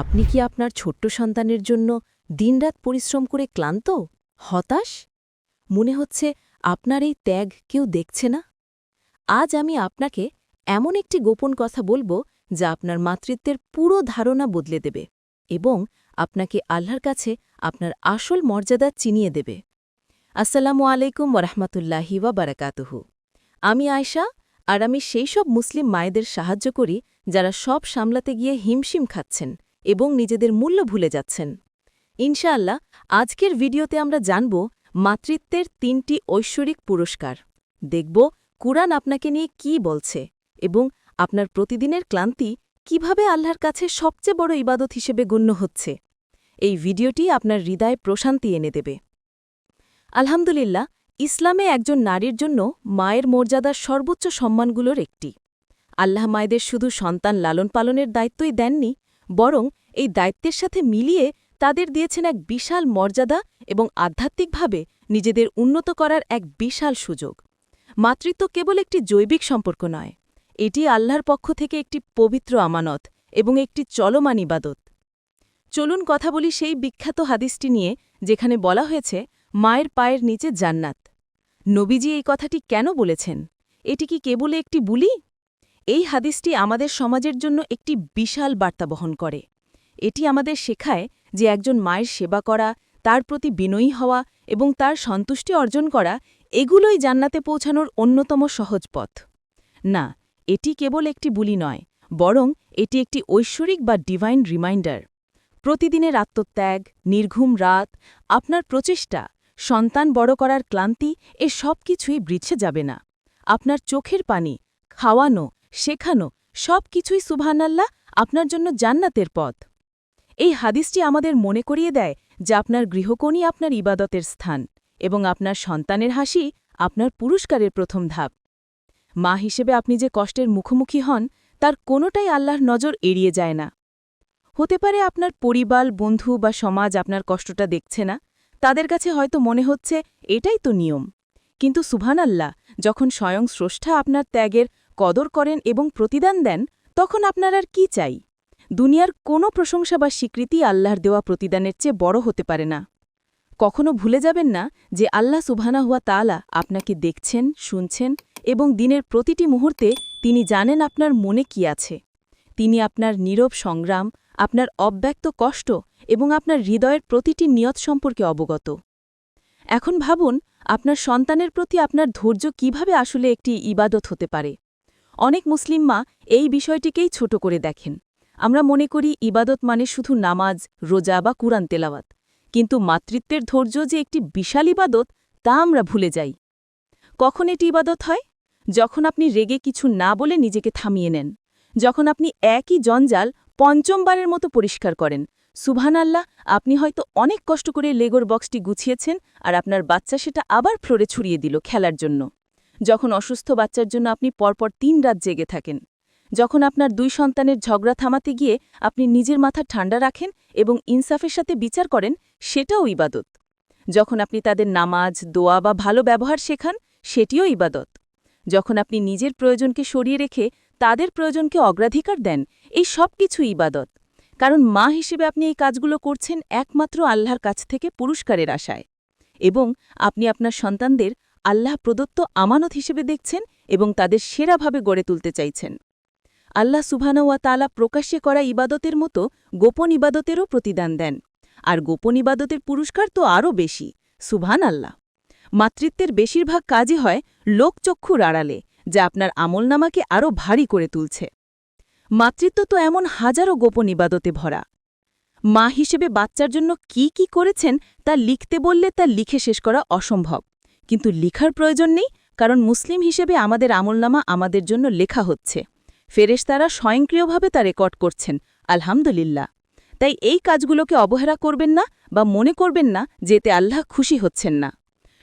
আপনি কি আপনার ছোট্ট সন্তানের জন্য দিনরাত পরিশ্রম করে ক্লান্ত, হতাশ? মনে হচ্ছে আপনার এই ত্যাগ কেউ দেখছে না। আজ আমি আপনাকে এমন একটি গোপন কথা বলব যা আপনার মাতৃত্বের পুরো ধারণা বদলে দেবে এবং আপনাকে আল্লাহর কাছে আপনার আসল মর্যাদা চিনিয়ে দেবে। আসসালামু আলাইকুম ওরহমতুল্লাহি বারাকাতুহু আমি আয়শা আর আমি সেই সব মুসলিম মায়েদের সাহায্য করি যারা সব সামলাতে গিয়ে হিমশিম খাচ্ছেন। এবং নিজেদের মূল্য ভুলে যাচ্ছেন। ইনশাআল্লাহ, আজকের ভিডিওতে আমরা জানব মাতৃত্বের তিনটি ঐশ্বরিক পুরস্কার। দেখব কুরআন আপনাকে নিয়ে কি বলছে এবং আপনার প্রতিদিনের ক্লান্তি কীভাবে আল্লাহর কাছে সবচেয়ে বড় ইবাদত হিসেবে গণ্য হচ্ছে। এই ভিডিওটি আপনার হৃদয়ে প্রশান্তি এনে দেবে। আলহামদুলিল্লাহ, ইসলামে একজন নারীর জন্য মায়ের মর্যাদার সর্বোচ্চ সম্মানগুলোর একটি। আল্লাহ মায়েদের শুধু সন্তান লালন পালনের দায়িত্বই দেননি বরং এই দায়িত্বের সাথে মিলিয়ে তাদের দিয়েছেন এক বিশাল মর্যাদা এবং আধ্যাত্মিকভাবে নিজেদের উন্নত করার এক বিশাল সুযোগ। মাতৃত্ব কেবল একটি জৈবিক সম্পর্ক নয়, এটি আল্লাহর পক্ষ থেকে একটি পবিত্র আমানত এবং একটি চলমান ইবাদত। চলুন কথা বলি সেই বিখ্যাত হাদিসটি নিয়ে, যেখানে বলা হয়েছে, মায়ের পায়ের নিচে জান্নাত। নবীজি এই কথাটি কেন বলেছেন? এটি কি কেবল একটি বুলি? এই হাদিসটি আমাদের সমাজের জন্য একটি বিশাল বার্তা বহন করে। এটি আমাদের শেখায় যে একজন মায়ের সেবা করা, তার প্রতি বিনয়ী হওয়া এবং তার সন্তুষ্টি অর্জন করা, এগুলোই জান্নাতে পৌঁছানোর অন্যতম সহজ পথ। না, এটি কেবল একটি বুলি নয়, বরং এটি একটি ঐশ্বরিক বা ডিভাইন রিমাইন্ডার প্রতিদিনের আত্মত্যাগ, নির্ঘুম রাত, আপনার প্রচেষ্টা, সন্তান বড় করার ক্লান্তি, এ সব কিছুই বৃচ্ছে যাবে না। আপনার চোখের পানি, খাওয়ানো শেখানো সব কিছুই সুবহানাল্লাহ আপনার জন্য জান্নাতের পথ। এই হাদিসটি আমাদের মনে করিয়ে দেয় যে আপনার গৃহকোণই আপনার ইবাদতের স্থান এবং আপনার সন্তানের হাসি আপনার পুরস্কারের প্রথম ধাপ। মা হিসেবে আপনি যে কষ্টের মুখোমুখি হন, তার কোনোটাই আল্লাহর নজর এড়িয়ে যায় না। হতে পারে আপনার পরিবার, বন্ধু বা সমাজ আপনার কষ্টটা দেখছে না, তাদের কাছে হয়তো মনে হচ্ছে এটাই তো নিয়ম। কিন্তু সুভান আল্লাহ যখন স্বয়ং স্রষ্টা আপনার ত্যাগের কদর করেন এবং প্রতিদান দেন, তখন আপনার আর কি চাই? দুনিয়ার কোনো প্রশংসা বা স্বীকৃতি আল্লাহর দেওয়া প্রতিদানের চেয়ে বড় হতে পারে না। কখনো ভুলে যাবেন না যে আল্লাহ সুবহানা হুয়া তালা আপনাকে দেখছেন, শুনছেন এবং দিনের প্রতিটি মুহূর্তে তিনি জানেন আপনার মনে কি আছে। তিনি আপনার নীরব সংগ্রাম, আপনার অব্যক্ত কষ্ট এবং আপনার হৃদয়ের প্রতিটি নিয়ত সম্পর্কে অবগত। এখন ভাবুন, আপনার সন্তানের প্রতি আপনার ধৈর্য কীভাবে আসলে একটি ইবাদত হতে পারে? অনেক মুসলিম মা এই বিষয়টিকেই ছোট করে দেখেন। আমরা মনে করি ইবাদত মানে শুধু নামাজ, রোজা বা কুরআন তেলাওয়াত। কিন্তু মাতৃত্বের ধৈর্য যে একটি বিশাল ইবাদত, তা আমরা ভুলে যাই। কখন এটি ইবাদত হয়? যখন আপনি রেগে কিছু না বলে নিজেকে থামিয়ে নেন। যখন আপনি একই জঞ্জাল পঞ্চমবারের মতো পরিষ্কার করেন। সুবহান আল্লাহ আপনি হয়তো অনেক কষ্ট করে লেগোর বক্সটি গুছিয়েছেন আর আপনার বাচ্চা সেটা আবার ফ্লোরে ছুড়িয়ে দিল খেলার জন্য। যখন অসুস্থ বাচ্চার জন্য আপনি পরপর তিন রাত জেগে থাকেন, যখন আপনার দুই সন্তানের ঝগড়া থামাতে গিয়ে আপনি নিজের মাথা ঠান্ডা রাখেন এবং ইনসাফের সাথে বিচার করেন, সেটাও ইবাদত। যখন আপনি তাদের নামাজ, দোয়া বা ভালো ব্যবহার শেখান, সেটিও ইবাদত। যখন আপনি নিজের প্রয়োজনকে সরিয়ে রেখে তাদের প্রয়োজনকে অগ্রাধিকার দেন, এই সব কিছু ইবাদত। কারণ মা হিসেবে আপনি এই কাজগুলো করছেন একমাত্র আল্লাহর কাছ থেকে পুরস্কারের আশায়। এবং আপনি আপনার সন্তানদের আল্লাহ প্রদত্ত আমানত হিসেবে দেখছেন এবং তাদের সেরাভাবে গড়ে তুলতে চাইছেন। আল্লাহ সুবহানাওয়া তালা প্রকাশ্যে করা ইবাদতের মতো গোপন ইবাদতেরও প্রতিদান দেন। আর গোপন ইবাদতের পুরস্কার তো আরও বেশি সুবহান আল্লাহ মাতৃত্বের বেশিরভাগ কাজই হয় লোকচক্ষুর আড়ালে, যা আপনার আমলনামাকে আরও ভারী করে তুলছে। মাতৃত্ব তো এমন হাজারো গোপন ইবাদতে ভরা। মা হিসেবে বাচ্চার জন্য কি কি করেছেন তা লিখতে বললে তা লিখে শেষ করা অসম্ভব। কিন্তু লিখার প্রয়োজন নেই, কারণ মুসলিম হিসেবে আমাদের আমলনামা আমাদের জন্য লেখা হচ্ছে। ফেরেশতারা স্বয়ংক্রিয়ভাবে তা রেকর্ড করছেন, আলহামদুলিল্লাহ। তাই এই কাজগুলোকে অবহেলা করবেন না বা মনে করবেন না যেতে আল্লাহ খুশি হচ্ছেন না।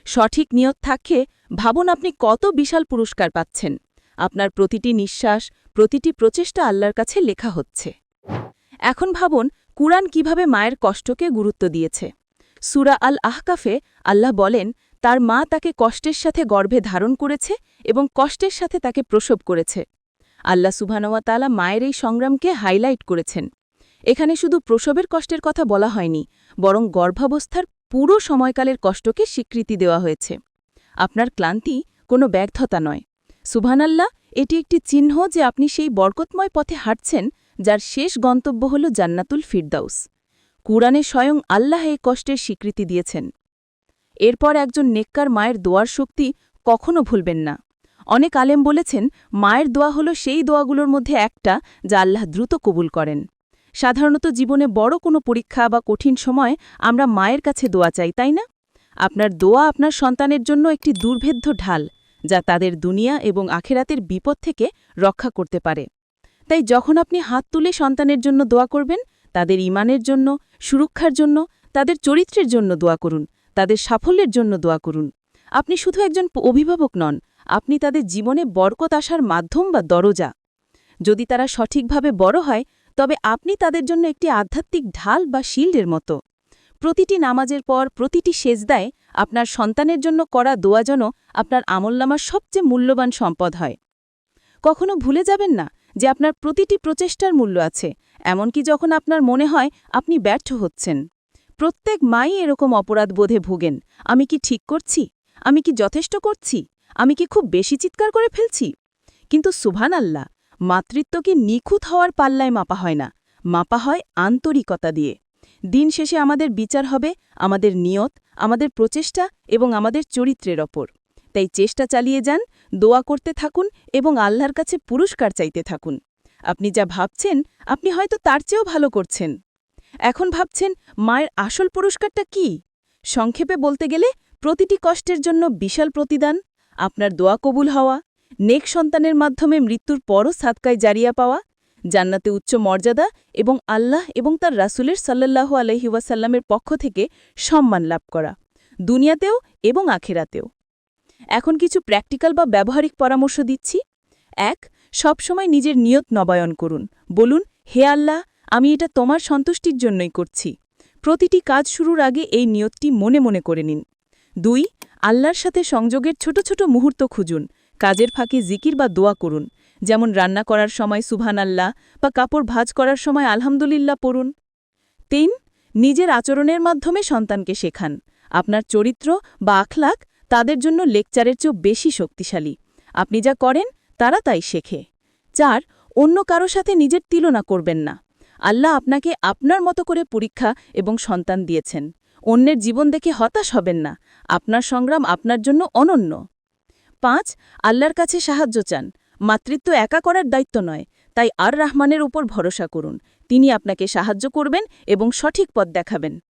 সঠিক নিয়ত থাকে ভাবুন আপনি কত বিশাল পুরস্কার পাচ্ছেন। আপনার প্রতিটি নিঃশ্বাস, প্রতিটি প্রচেষ্টা আল্লাহর কাছে লেখা হচ্ছে। এখন ভাবুন, কুরআন কীভাবে মায়ের কষ্টকে গুরুত্ব দিয়েছে। সুরা আল আহকাফে আল্লাহ বলেন তার মা তাকে কষ্টের সাথে গর্ভে ধারণ করেছে এবং কষ্টের সাথে তাকে প্রসব করেছে। আল্লাহ সুবহানওয়া তালা মায়ের এই সংগ্রামকে হাইলাইট করেছেন। এখানে শুধু প্রসবের কষ্টের কথা বলা হয়নি, বরং গর্ভাবস্থার পুরো সময়কালের কষ্টকে স্বীকৃতি দেওয়া হয়েছে। আপনার ক্লান্তি কোনো ব্যর্থতা নয়। সুবহানাল্লাহ, এটি একটি চিহ্ন যে আপনি সেই বরকতময় পথে হাঁটছেন, যার শেষ গন্তব্য হল জান্নাতুল ফিরদাউস। কুরআনে স্বয়ং আল্লাহ এই কষ্টের স্বীকৃতি দিয়েছেন। এরপর একজন নেককার মায়ের দোয়ার শক্তি কখনো ভুলবেন না। অনেক আলেম বলেছেন, মায়ের দোয়া হল সেই দোয়াগুলোর মধ্যে একটা যা আল্লাহ দ্রুত কবুল করেন। সাধারণত জীবনে বড় কোনো পরীক্ষা বা কঠিন সময় আমরা মায়ের কাছে দোয়া চাই, তাই না? আপনার দোয়া আপনার সন্তানের জন্য একটি দুর্ভেদ্য ঢাল, যা তাদের দুনিয়া এবং আখেরাতের বিপদ থেকে রক্ষা করতে পারে। তাই যখন আপনি হাত তুলে সন্তানের জন্য দোয়া করবেন, তাদের ইমানের জন্য, সুরক্ষার জন্য, তাদের চরিত্রের জন্য দোয়া করুন তাদের সাফল্যের জন্য দোয়া করুন। আপনি শুধু একজন অভিভাবক নন, আপনি তাদের জীবনে বরকত আসার মাধ্যম বা দরজা। যদি তারা সঠিকভাবে বড় হয়, তবে আপনি তাদের জন্য একটি আধ্যাত্মিক ঢাল বা শিল্ডের মতো। প্রতিটি নামাজের পর প্রতিটি সেজদায় আপনার সন্তানের জন্য করা দোয়া যেন আপনার আমলনামার সবচেয়ে মূল্যবান সম্পদ হয়। কখনো ভুলে যাবেন না যে আপনার প্রতিটি প্রচেষ্টার মূল্য আছে, এমনকি যখন আপনার মনে হয় আপনি ব্যর্থ হচ্ছেন। প্রত্যেক মাই এরকম অপরাধ বোধে ভুগেন। আমি কি ঠিক করছি? আমি কি যথেষ্ট করছি? আমি কি খুব বেশি চিৎকার করে ফেলছি? কিন্তু সুভান আল্লাহ মাতৃত্বকে নিখুঁত হওয়ার পাল্লায় মাপা হয় না। মাপা হয় আন্তরিকতা দিয়ে। দিন শেষে আমাদের বিচার হবে আমাদের নিয়ত, আমাদের প্রচেষ্টা এবং আমাদের চরিত্রের ওপর। তাই চেষ্টা চালিয়ে যান, দোয়া করতে থাকুন এবং আল্লাহর কাছে পুরস্কার চাইতে থাকুন। আপনি যা ভাবছেন, আপনি হয়তো তার চেয়েও ভালো করছেন। এখন ভাবছেন মায়ের আসল পুরস্কারটা কি? সংক্ষেপে বলতে গেলে, প্রতিটি কষ্টের জন্য বিশাল প্রতিদান, আপনার দোয়া কবুল হওয়া, নেক সন্তানের মাধ্যমে মৃত্যুর পরও সাদকায় জারিয়া পাওয়া, জান্নাতে উচ্চ মর্যাদা এবং আল্লাহ এবং তার রাসুলের সাল্লাল্লাহু আলহি ওয়াসাল্লামের পক্ষ থেকে সম্মান লাভ করা, দুনিয়াতেও এবং আখেরাতেও। এখন কিছু প্র্যাকটিক্যাল বা ব্যবহারিক পরামর্শ দিচ্ছি। এক, সবসময় নিজের নিয়ত নবায়ন করুন। বলুন, হে আল্লাহ আমি এটা তোমার সন্তুষ্টির জন্যই করছি। প্রতিটি কাজ শুরুর আগে এই নিয়তটি মনে মনে করে নিন। দুই, আল্লাহর সাথে সংযোগের ছোট ছোট মুহূর্ত খুঁজুন। কাজের ফাঁকে জিকির বা দোয়া করুন। যেমন রান্না করার সময় সুভান আল্লাহ বা কাপড় ভাজ করার সময় আলহামদুলিল্লাহ পড়ুন। তিন, নিজের আচরণের মাধ্যমে সন্তানকে শেখান। আপনার চরিত্র বা আখলাক তাদের জন্য লেকচারের চেয়েও বেশি শক্তিশালী। আপনি যা করেন, তারা তাই শেখে। চার, অন্য কারও সাথে নিজের তুলনা করবেন না। আল্লাহ আপনাকে আপনার মতো করে পরীক্ষা এবং সন্তান দিয়েছেন। অন্যের জীবন দেখে হতাশ হবেন না। আপনার সংগ্রাম আপনার জন্য অনন্য। পাঁচ, আল্লাহর কাছে সাহায্য চান। মাতৃত্ব একা করার দায়িত্ব নয়। তাই আর রাহমানের উপর ভরসা করুন। তিনি আপনাকে সাহায্য করবেন এবং সঠিক পথ দেখাবেন।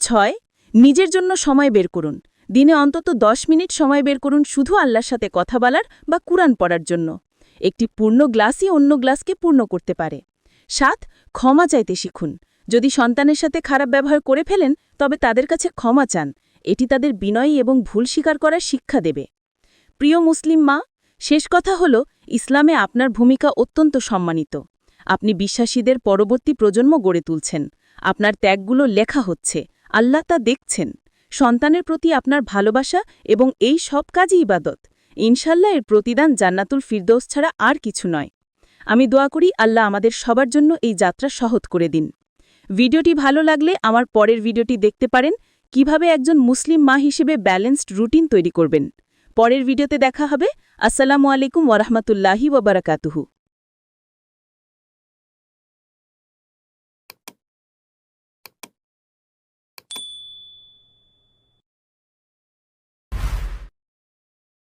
ছয়, নিজের জন্য সময় বের করুন। দিনে অন্তত দশ মিনিট সময় বের করুন শুধু আল্লাহর সাথে কথা বলার বা কুরআন পড়ার জন্য। একটি পূর্ণ গ্লাসই অন্য গ্লাসকে পূর্ণ করতে পারে। সাত, ক্ষমা চাইতে শিখুন। যদি সন্তানের সাথে খারাপ ব্যবহার করে ফেলেন, তবে তাদের কাছে ক্ষমা চান। এটি তাদের বিনয়ী এবং ভুল স্বীকার করার শিক্ষা দেবে। প্রিয় মুসলিম মা, শেষ কথা হল, ইসলামে আপনার ভূমিকা অত্যন্ত সম্মানিত। আপনি বিশ্বাসীদের পরবর্তী প্রজন্ম গড়ে তুলছেন। আপনার ত্যাগগুলো লেখা হচ্ছে। আল্লাহ তা দেখছেন। সন্তানের প্রতি আপনার ভালোবাসা এবং এই সব কাজই ইবাদত। ইনশাল্লাহ এর প্রতিদান জান্নাতুল ফিরদৌস ছাড়া আর কিছু নয়। আমি দোয়া করি আল্লাহ আমাদের সবার জন্য এই যাত্রা সহজ করে দিন। ভিডিওটি ভালো লাগলে আমার পরের ভিডিওটি দেখতে পারেন, কীভাবে একজন মুসলিম মা হিসেবে ব্যালেন্সড রুটিন তৈরি করবেন। পরের ভিডিওতে দেখা হবে। আসসালামু আলাইকুম ওরহমতুল্লাহি ওবরাকাতুহু